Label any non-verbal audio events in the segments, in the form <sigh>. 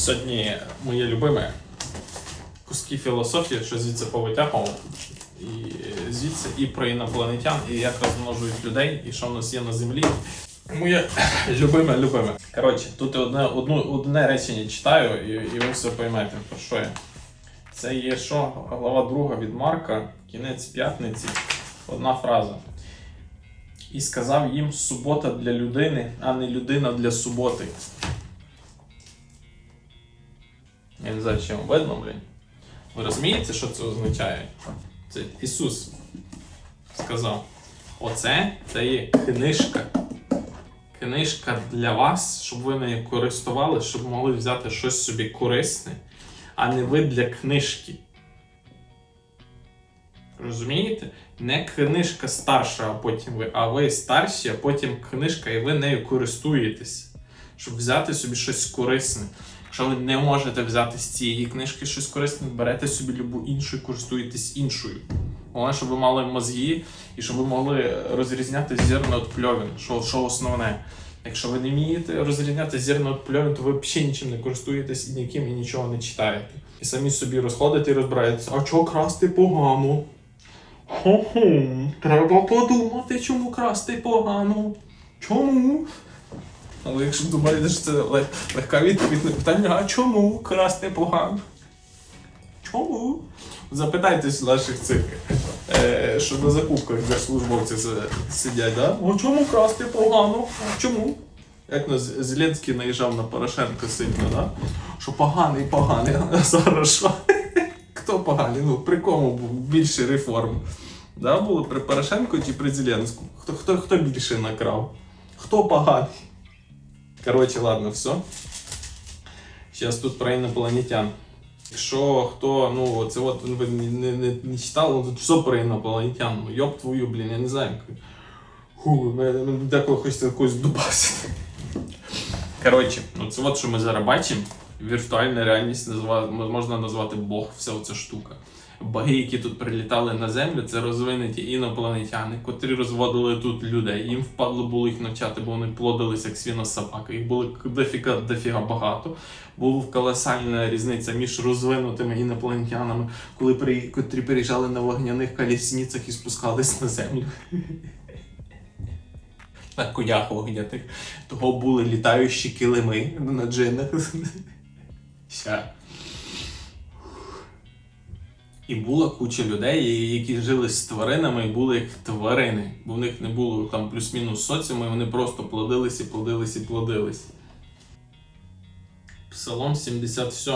Сьогодні моє любиме куски філософії, що звідси повитягував. І звідси і про інопланетян, і як розмножують людей, і що в нас є на землі. Моє любиме, любиме. Коротше, тут одне, одну, одне речення читаю, і, і ви все поймете, про що я. Це є що? Глава друга від Марка, кінець п'ятниці, одна фраза. І сказав їм субота для людини, а не людина для суботи. Я не знаю, чи вам видно, блін. Ви розумієте, що це означає? Це Ісус сказав: Оце це є книжка. Книжка для вас, щоб ви нею користували, щоб могли взяти щось собі корисне, а не ви для книжки. Розумієте? Не книжка старша, а потім ви, а ви старші, а потім книжка, і ви нею користуєтесь, щоб взяти собі щось корисне. Якщо ви не можете взяти з цієї книжки щось корисне, берете собі любу іншу і користуєтесь іншою. Головне, щоб ви мали мозги і щоб ви могли розрізняти зерно від пльовін, що, що основне. Якщо ви не вмієте розрізняти зерно від пльовін, то ви взагалі нічим не користуєтесь і ніким і нічого не читаєте. І самі собі розходите і розбираєтеся, а чого красти погано? Хо-хо, треба подумати, чому красти погано. Чому? Але якщо думаєте, що це лег- легка відповідь на питання, а чому красти погано? Чому? Запитайтесь наших цих, е, що на закупках де службовці сидять, да? А чому красти погано? Чому? Як нас Зеленський наїжджав на Порошенка сильно, да? Що поганий, поганий, а зараз що? <laughs> Хто поганий? Ну, при кому був більше реформ? Да, було при Порошенку чи при Зеленському? Хто, хто, хто більше накрав? Хто поганий? Коротше, ладно, все. Зараз тут про інопланетян. Якщо хто, ну, це от ви не, не, не, читали, ну, тут все про інопланетян. Ну, йоп твою, блін, я не знаю. Ху, мене, мене деколи хочеться якось дубасити. Коротше, ну це от що ми зараз бачимо. Віртуальна реальність можна назвати Бог, вся ця штука. Боги, які тут прилітали на землю, це розвинуті інопланетяни, котрі розводили тут людей. Їм впадло було їх навчати, бо вони плодилися як свинособаки. Їх було дофіга, дофіга багато. Була колосальна різниця між розвинутими інопланетянами, коли при, котрі приїжджали на вогняних колісницях і спускались на землю. <laughs> На конях вогнятих. Того були літаючі килими на джинах. <laughs> Ща. І була куча людей, які жили з тваринами і були як тварини. Бо в них не було там плюс-мінус соціуму, і вони просто плодились і плодились і плодились. Псалом 77.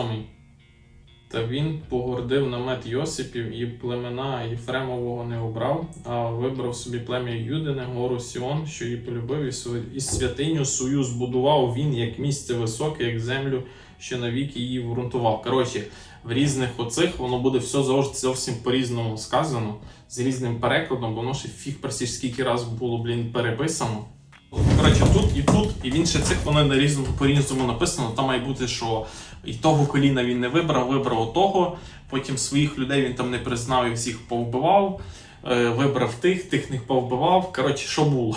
Та він погордив намет Йосипів і племена Єфремового не обрав, а вибрав собі плем'я Юдине, гору Сіон, що її полюбив, і святиню свою збудував він як місце високе, як землю, що навіки її вґрунтував. Коротше, в різних оцих воно буде все зовсім, по-різному сказано, з різним перекладом, воно ще фіг просіж скільки разів було, блін, переписано. Коротше, тут і тут, і в інших цих вони на різному по-різному написано. Там має бути, що і того коліна він не вибрав, вибрав того. Потім своїх людей він там не признав і всіх повбивав. Е, вибрав тих, тих не повбивав. Коротше, що було?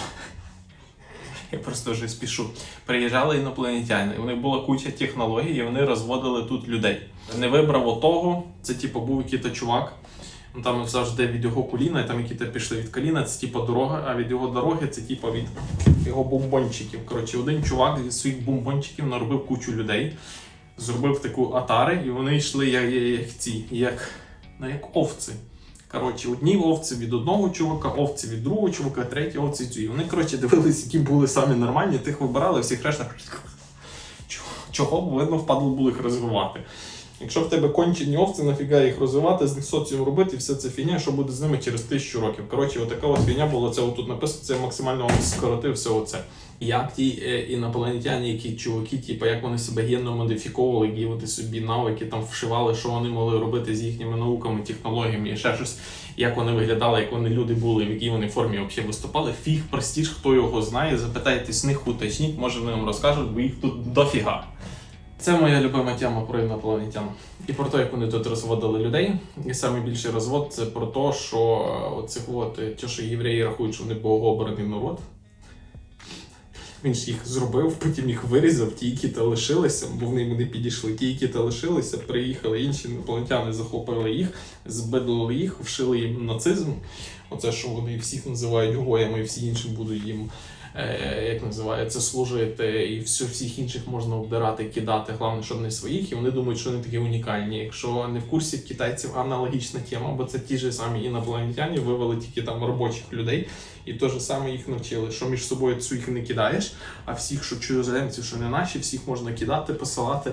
<laughs> Я просто вже спішу. Приїжджали інопланетяни, у них була куча технологій, і вони розводили тут людей. Не вибрав отого, це типу був якийсь чувак. Ну, Там завжди від його коліна, там які-то пішли від коліна, це типу дорога, а від його дороги це типу від його бомбончиків. Коротше, один чувак від своїх бомбончиків наробив кучу людей, зробив таку атари, і вони йшли як, як ці, як, ну, як овці. Коротше, одні овці від одного чувака, овці від другого чувака, треті овці від цього. І вони, коротше, дивились, які були самі нормальні, тих вибирали, всіх решта. <laughs> Чого- б видно впадло було їх розвивати. Якщо в тебе кончені овці, нафіга їх розвивати, з них соціум робити, все це фігня, що буде з ними через тисячу років. Коротше, отака от фігня була, це отут написано, це максимально скоротив все оце. Як ті е, інопланетяни, які чуваки, типу, як вони себе генно модифіковували, які вони собі навики там вшивали, що вони могли робити з їхніми науками, технологіями і ще щось, як вони виглядали, як вони люди були, в якій вони формі взагалі виступали. Фіг простіш, хто його знає, запитайте з них, уточніть, може вони вам розкажуть, бо їх тут дофіга. Це моя любима тема про інопланетян. І про те, як вони тут розводили людей. І найбільший розвод це про те, що е, оцих от, е, ті, що євреї рахують, що вони богообраний народ. Він ж їх зробив, потім їх вирізав, ті, які та лишилися, бо вони йому не підійшли. Ті, які та лишилися, приїхали інші інопланетяни, захопили їх, збидлили їх, вшили їм нацизм. Оце, що вони всіх називають гоями, і всі інші будуть їм, е, як називається, служити, і все, всіх інших можна обдирати, кидати, головне, щоб не своїх, і вони думають, що вони такі унікальні. Якщо не в курсі, китайців аналогічна тема, бо це ті ж самі інопланетяни вивели тільки там робочих людей, і те ж саме їх навчили, що між собою своїх не кидаєш, а всіх, що чужоземців, що не наші, всіх можна кидати, посилати,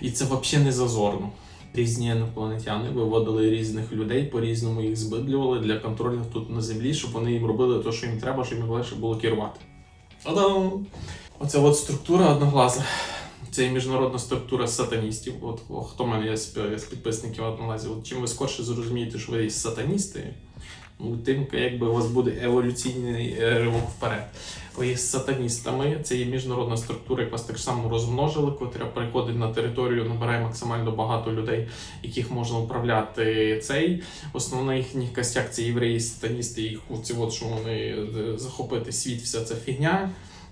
і це взагалі не зазорно. Різні інопланетяни виводили різних людей, по-різному їх збидлювали для контролю тут на землі, щоб вони їм робили те, що їм треба, щоб їм легше було керувати. Та-дам! Оця от структура одноглаза. Це міжнародна структура сатаністів. От хто мене є з підписників одноглазів. От чим ви скорше зрозумієте, що ви є сатаністи, тим якби у вас буде еволюційний е, ривок вперед. Ви є сатаністами, це є міжнародна структура, яка вас так само розмножили, котра приходить на територію, набирає максимально багато людей, яких можна управляти цей. Основний їхній костяк це євреї, сатаністи, їх оці от, що вони е, захопити світ, вся ця фігня.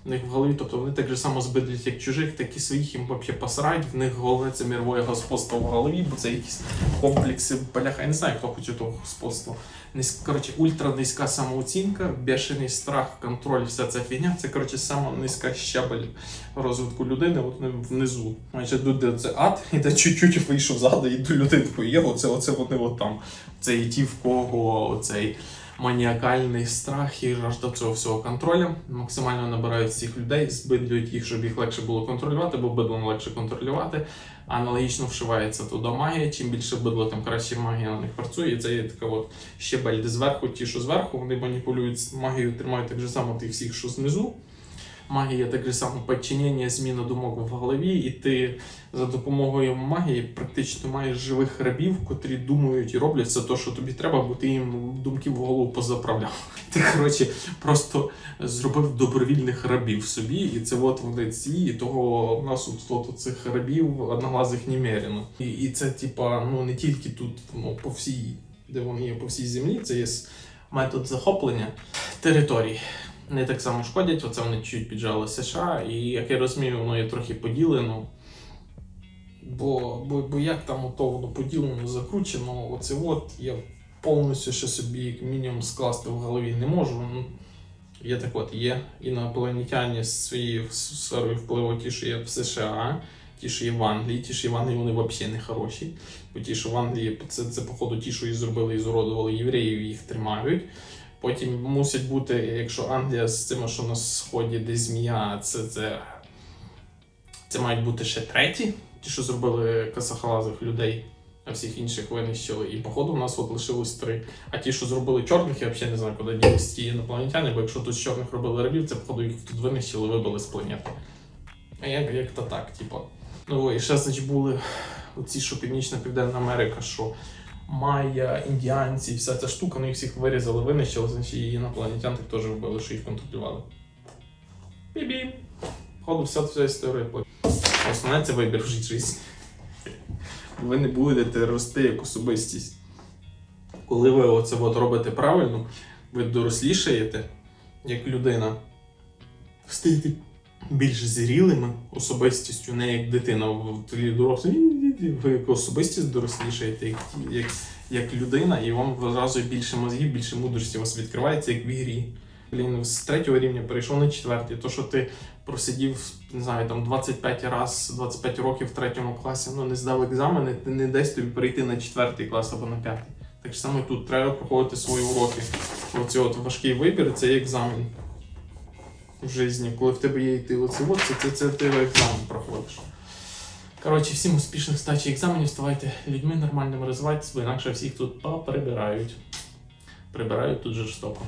В них в голові, тобто вони так же само збидлять як чужих, так і своїх їм взагалі посрать. В них головне це мирове господство в голові, бо це якісь комплекси бляха. Я не знаю, хто хоче того господства. Низь, коротше, ультра самооцінка, бешений страх, контроль, вся ця фігня. Це коротше сама низька щабель розвитку людини, от внизу. Тут де це ад, і де чуть-чуть вийшов ззаду, і до людини такої оце, оце вони от там. Це і ті, в кого оцей маніакальний страх і жажда цього всього контролю. Максимально набирають всіх людей, збидлюють їх, щоб їх легше було контролювати, бо бидлом легше контролювати. Аналогічно вшивається туди магія. Чим більше бидло, тим краще магія на них працює. І це є така от щебель, зверху, ті, що зверху, вони маніпулюють магією, тримають так же само тих всіх, що знизу. Магія так же само підчинення, зміна думок в голові, і ти за допомогою магії практично маєш живих рабів, котрі думають і роблять все те, що тобі треба, бо ти їм думки в голову позаправляв. <laughs> Ти коротше просто зробив добровільних рабів собі, і це от вони ці, і того у нас от цих рабів одноглазих немерено. І, і це, типа, ну не тільки тут, ну по всій, де вони є по всій землі, це є метод захоплення територій. Не так само шкодять, оце вони чуть піджали США, і як я розумію, воно є трохи поділено. Бо, бо, бо як там ото воно поділено, закручено, оце от я повністю ще собі як мінімум скласти в голові не можу. Ну, Є так от, є інопланетяні з своєю сферою впливу, ті, що є в США, ті, що є в Англії, ті, що є в Англії, вони взагалі не хороші. Бо ті, що в Англії, це, це походу ті, що їх зробили і зуродували євреїв, їх тримають. Потім мусять бути, якщо Англія з цим, що на сході, де змія, це, це, це мають бути ще треті, ті, що зробили касахалазих людей, а всіх інших винищили. І походу у нас от лишилось три. А ті, що зробили чорних, я взагалі не знаю, куди ділись ті інопланетяни, бо якщо тут чорних робили рабів, це походу їх тут винищили, вибили з планети. Як, як то так, типу. Ну і ще значить були оці, що Північна Південна Америка, що майя, індіанці, вся ця штука, ну їх всіх вирізали, винищили, значить і інопланетян так теж вбили, що їх контролювали. Бі-бі. Походу, вся ця історія. Основне це вибір в житті. Ви не будете рости як особистість. Коли ви оце от робите правильно, ви дорослішаєте як людина, стаєте більш зрілими особистістю, не як дитина в твої дорослі. Ви як особистість дорослішаєте, як, як, як людина, і вам одразу більше мозгів, більше мудрості у вас відкривається, як в ігрі. Блін, з третього рівня перейшов на четвертий. То, що ти просидів, не знаю, там 25 раз, 25 років в третьому класі, ну не здав екзамени, ти не дасть тобі перейти на четвертий клас або на п'ятий. Так само тут треба проходити свої уроки. Оці от важкий вибір це є екзамен в житті. Коли в тебе є йти оце, це, це, це ти екзамен проходиш. Коротше, всім успішних здачі екзаменів, ставайте людьми нормальними, розвивайтесь, бо інакше всіх тут поприбирають. Прибирають тут жорстоко.